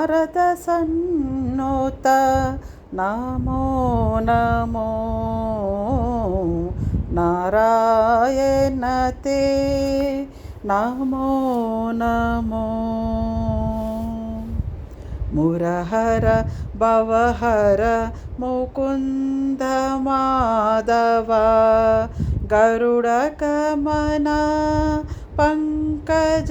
नारदसन्नुत नमो नमो नारायणते नमो नमो मुरहर भवहर मुकुन्द माधव गरुडगमन पङ्कजनाभा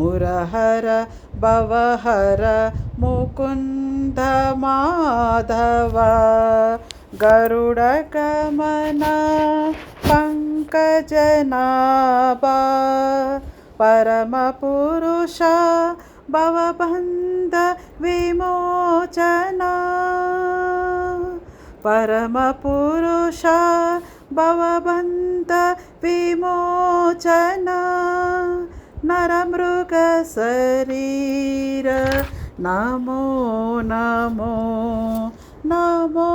मुरहर भवहर मुकुन्द माधव। गरुडगमन पङ्कजनाभा परमपुरुष भवबन्ध विमोचना। परमपुरुष भवबन्ध विमोचना। నరమృగ శరీర నమో నమో నమో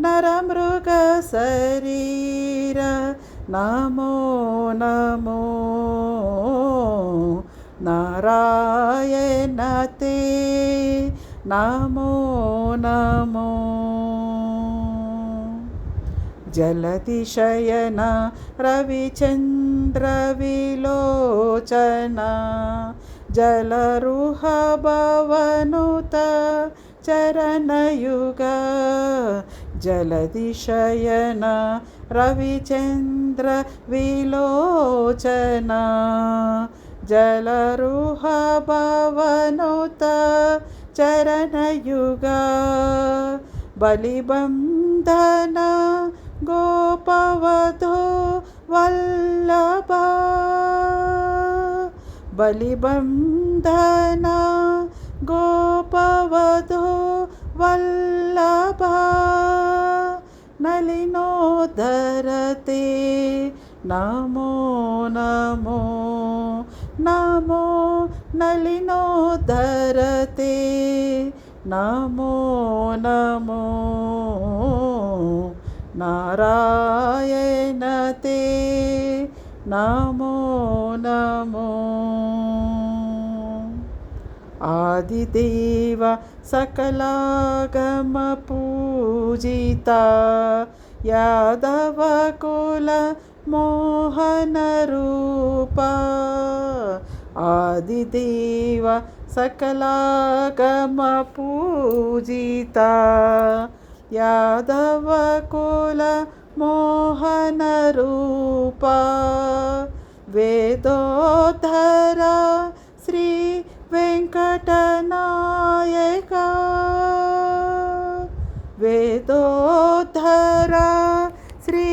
నరమృగ శరీర నమో నమో నారాయణ తే నమో నమో జలతిశయన రవిచంద్ర जलतिशयन रविचन्द्रविलोचना जलरुहभवनुत चरणयुग जलदिशयन रविचन्द्रविलोचना जलरुहभवनुत चरणयुग बलिबन्धन गोपवधो వల్లభ. బలిబంధన గోపవధో వల్లభ. నలినోదరతే నమో నమో నమో నలినోదరతే నమో నమో. నారాయణ తే నమో నమో. ఆదిదేవ సకలాగమ పూజిత యాదవ కుల మోహన రూప. ఆదిదేవ సకలాగమ పూజిత यादवकुल मोहनरूपा वेदोद्धरा श्री वेङ्कटनायका वेदोद्धरा श्री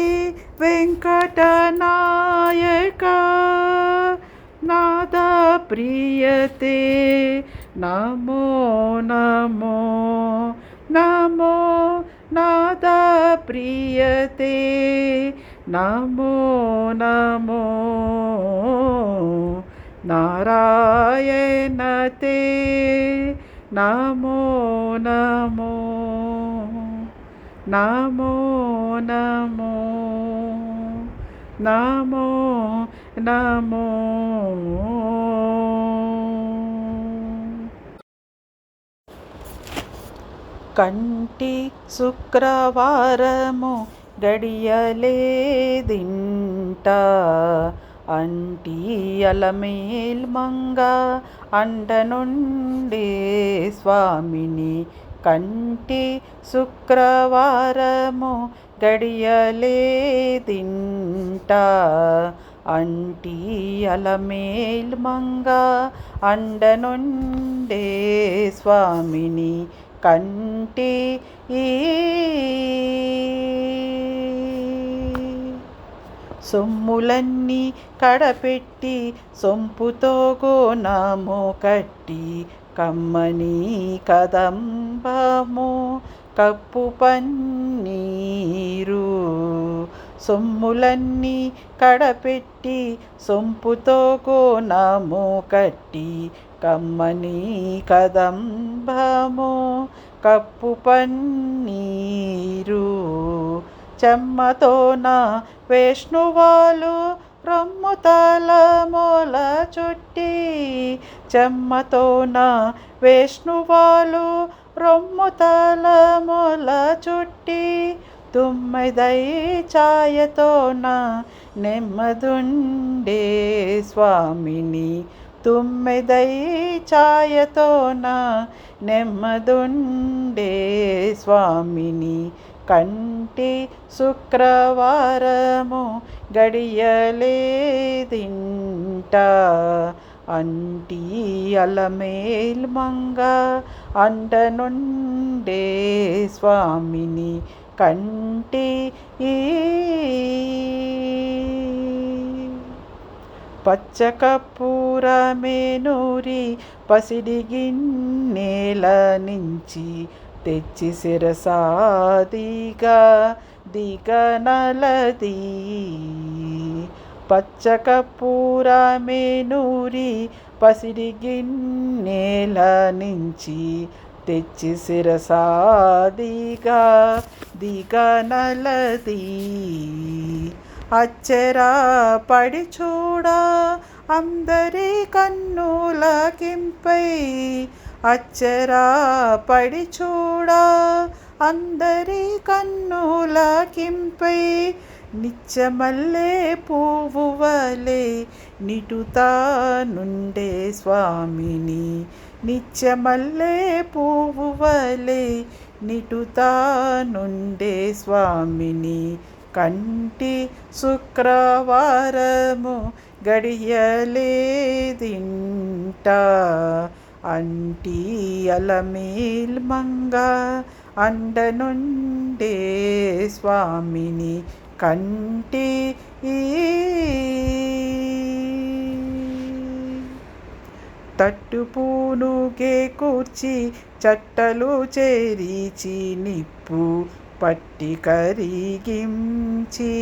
वेङ्कटनायका नादप्रियते नमो नमो नमो नाद नादप्रियते नमो नमो नारायण नारायणते। नमो नमो नमो नमो नमो नमो। కంటి శుక్రవారము గడియలేదింట. అంటి అలమేల్ మంగ అండనుండే స్వామిని కంటి శుక్రవారము గడియలేదింట. అంటి అలమేల్ మంగ అండనుండే స్వామిని కంటి సొమ్ములన్నీ కడపెట్టి సొంపుతో గోనాము కట్టి కమ్మని కదంబము కప్పు పన్నీరు. సొమ్ములన్నీ కడపెట్టి సొంపుతో కోనము కట్టి కమ్మని కదంబము కప్పు పన్నీరు. చెమ్మతోన వేష్ణువాలు రొమ్ము మూల చుట్టి చెమ్మతోన వేష్ణువాలు రొమ్ము మూల చుట్టి తుమ్మెదై ఛాయతోన నెమ్మదుండే స్వామిని తుమ్మెదై ఛాయతోన నెమ్మదుండే స్వామిని కంటి శుక్రవారము గడియలేదింట. అంటి అలమేల్ మంగ అండనుండే స్వామిని కంటి ఈ పచ్చకపూరమేనూరి పసిడి గిన్నెల నుంచి తెచ్చి శిరసాదిగా దిగనలది. పచ్చకపూరమేనూరి పసిడి గిన్నెల నుంచి తెచ్చి శిరసాదిగా దిగనలది. అచ్చరా పడి చూడా అందరి కన్నుల కింపై అచ్చరా పడి చూడా అందరి కన్నుల కింపై నిత్యమల్లే పువ్వు వలె నిటుతా నుండే స్వామిని. నిత్యమల్లే పువ్వు వలె నిటుతా నుండే స్వామిని. కంటి శుక్రవారము గడియలేదింట. అంటి అలమేల్ మంగ అండనుండే స్వామిని కంటి తట్టుపూనుగే కూర్చి చట్టలు చేరిచి నిప్పు పట్టి కరిగించి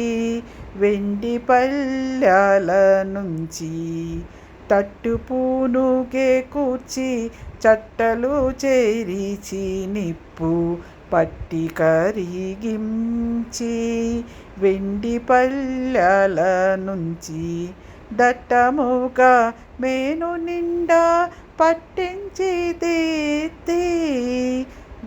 వెండి పల్లెల నుంచి తట్టుపూనుగే కూర్చి చట్టలు చేరిచి నిప్పు పట్టి కరిగించి వెండి పల్లెల నుంచి దట్టముగా మేను నిండా పట్టించి తీర్తి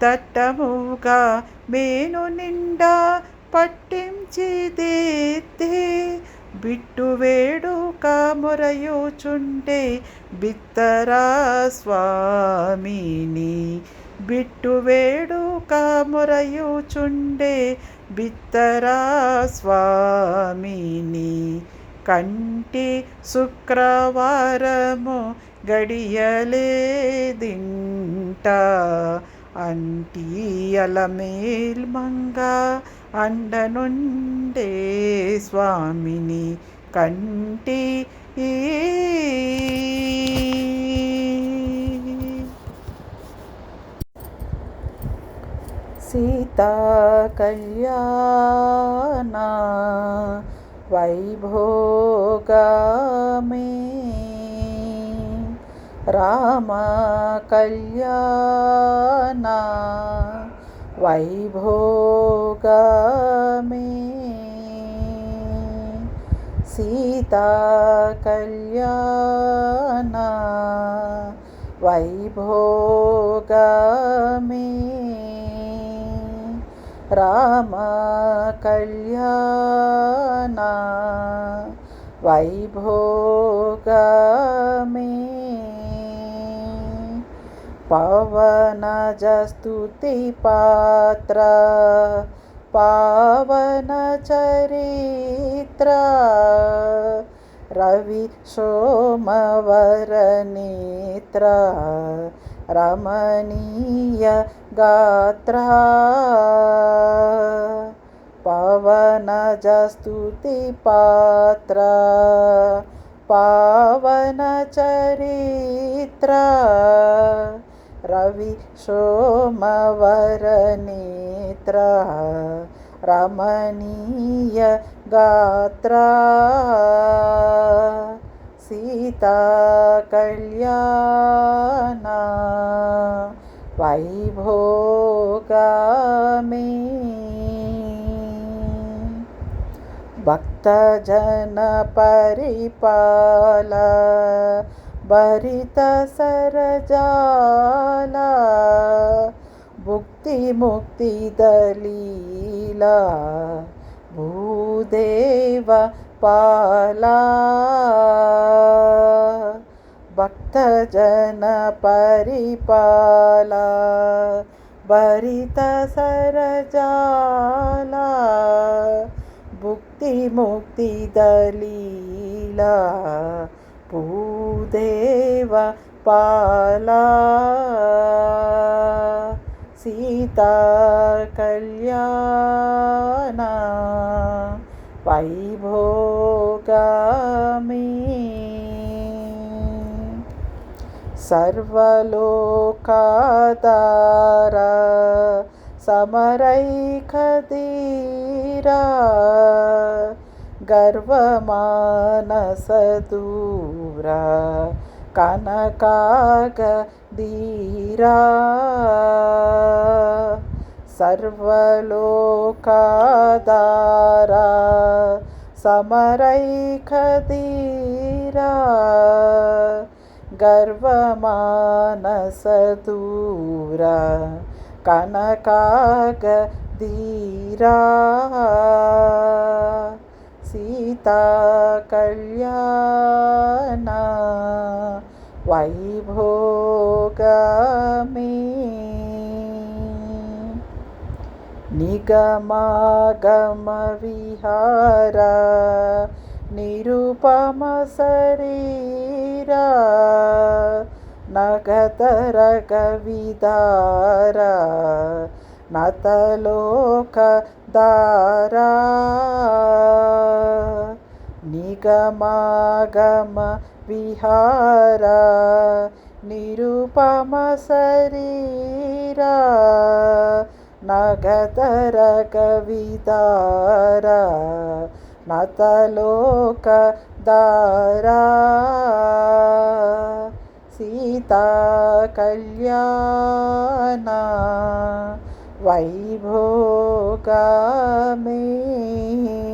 దట్టముగా మేను నిండా పట్టించిదేతే బిట్టు వేడుక మొరయుచుండే బిత్తరా స్వామిని. బిట్టు వేడుక మొరయుచుండే బిత్తరా స్వామిని. కంటి శుక్రవారము గడియలేదింట అంటి అలమేల్ అండనుండే స్వామిని కంటి సీతా కళ్యాణ వైభోగా మే రామ కళ్యాణ వైభోగమే. సీతా కళ్యాణ వైభోగమే. రామ కళ్యాణ వైభోగమే. पवनजस्तुतिपात्र पावनचरित्र। रवि सोमवरनित्र रमणीय गात्र। पवनजस्तुति पात्र पावनचरित्र। రవి సోమవరనేత్ర రమణీయ గాత్ర. సీతా కళ్యాణ వైభోగమే. భక్తజన పరిపాల భరిత సరజాల భుక్తి ముక్తి దలీలా భూదేవ పాలా భక్తజన పరిపాల భరిత సరజాల భుక్తి ముక్తి దలీలా భూదేవ పాలా సీతా కళ్యాణ వైభోగమే సర్వలోకాదార సమరైఖదీరా గర్వమానసదూరా కనకాగదీరా సర్వలోకాదారా సమరైఖదీరా గర్వమానసదూరా కనకాగదీరా సీతా కళ్యాణ వైభోగమే. నిగమాగమ విహార నిరుపమ శరీరా నగతర కవిదార నతలోక దారా నిగమాగమ విహార నిరుపమ శరీరా నగతర కవితార నతలోక దారా. సీతా కళ్యాణ వైభోగమే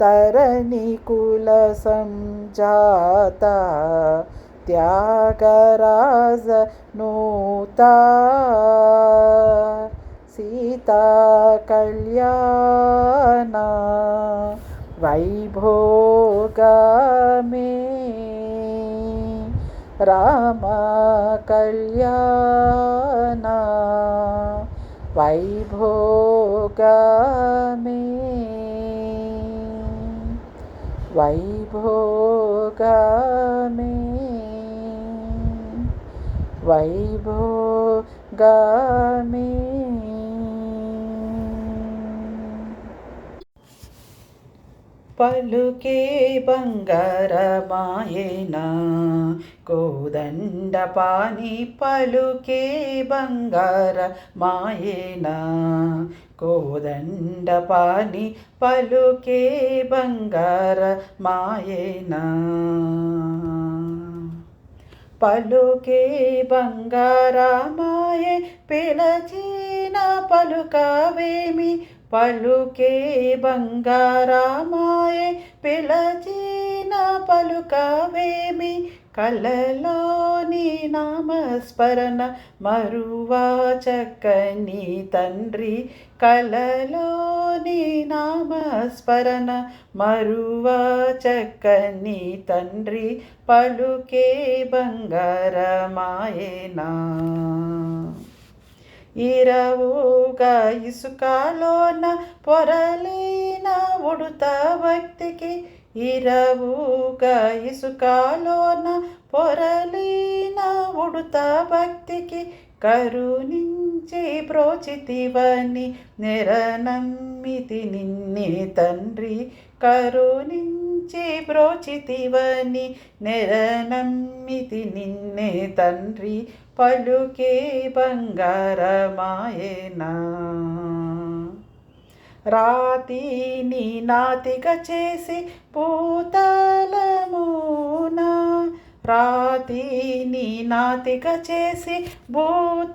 तरणिकुल समझाता त्यागराज नोता। सीता कल्याणा वैभोग राम कल्याणा वैभोगमे। వైభోగమే. వైభోగమే. పలుకే బంగారమాయన కోదండ పాని పలుకే బంగారమాయన మాయేన పలుకే బంగార మాయేనా. పలుకే బంగారమాయే పిలచిన పలుకవేమి. పలుకే బంగారమాయే పిలచిన పలుకవేమి. కలలోని నామస్మరణ మరువా చక్కని తండ్రి. కలలోని నామస్మరణ మరువా చక్కని తండ్రి. పలుకే బంగారమాయేనా ఇరవుగా ఇసుకలోన పొరలేన ఉడుత భక్తికి ఇరవుగా ఇసుకలోన పొరలీన ఉడుత భక్తికి కరుణించి ప్రోచితివని నిరనమ్మితి నిన్నే తండ్రి. కరుణించి ప్రోచితివని నిరనమ్మితి నిన్నే తండ్రి. పలుకే బంగారమాయేనా. రాతిని నాతిక చేసి పూతలమునా రాతిని నాతిక చేసి భూతలమున.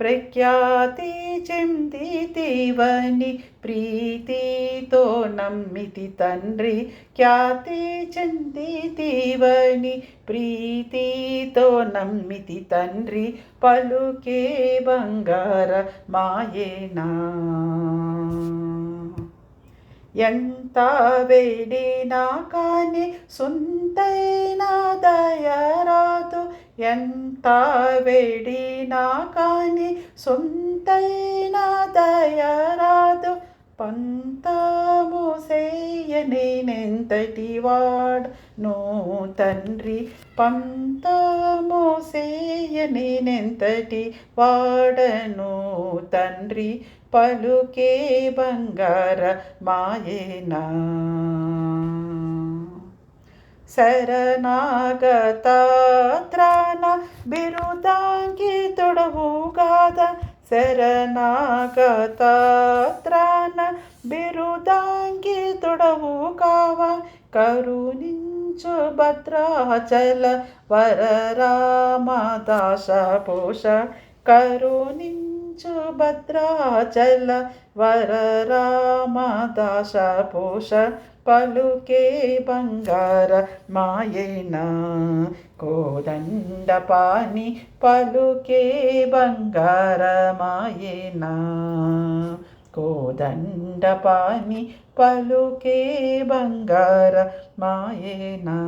ప్రఖ్యాతి చెందితివని ప్రీతితో నమ్మితి తండ్రి. ఖ్యాతి చెందితివని ప్రీతితో నమ్మితి తండ్రి. పలుకే బంగార మాయేనా. ఎంత వేడినా కానీ సొంతైనా దయరాదు. ఎంత వేడినా కానీ సొంతైన దయరాదు పంతము సేయనేనెంతటి వాడను తండ్రి పంతము సేయనేనెంతటి వాడను తండ్రి పలుకే బంగార మాయేనా శరణాగత త్రాణ బిరుదాంగి తొడవుగాద. శరణాగత త్రాణ బిరుదాంగి తొడవు కావ కరుణించు భద్రాచల వరరామదాస పోష కరుణించు భద్రాచల వరరామదాస పోష పలుకే బంగార మాయేనా కోదండ పాని పలుకే బంగార మాయేనా కోదండ పాని పలుకే బంగార మాయేనా.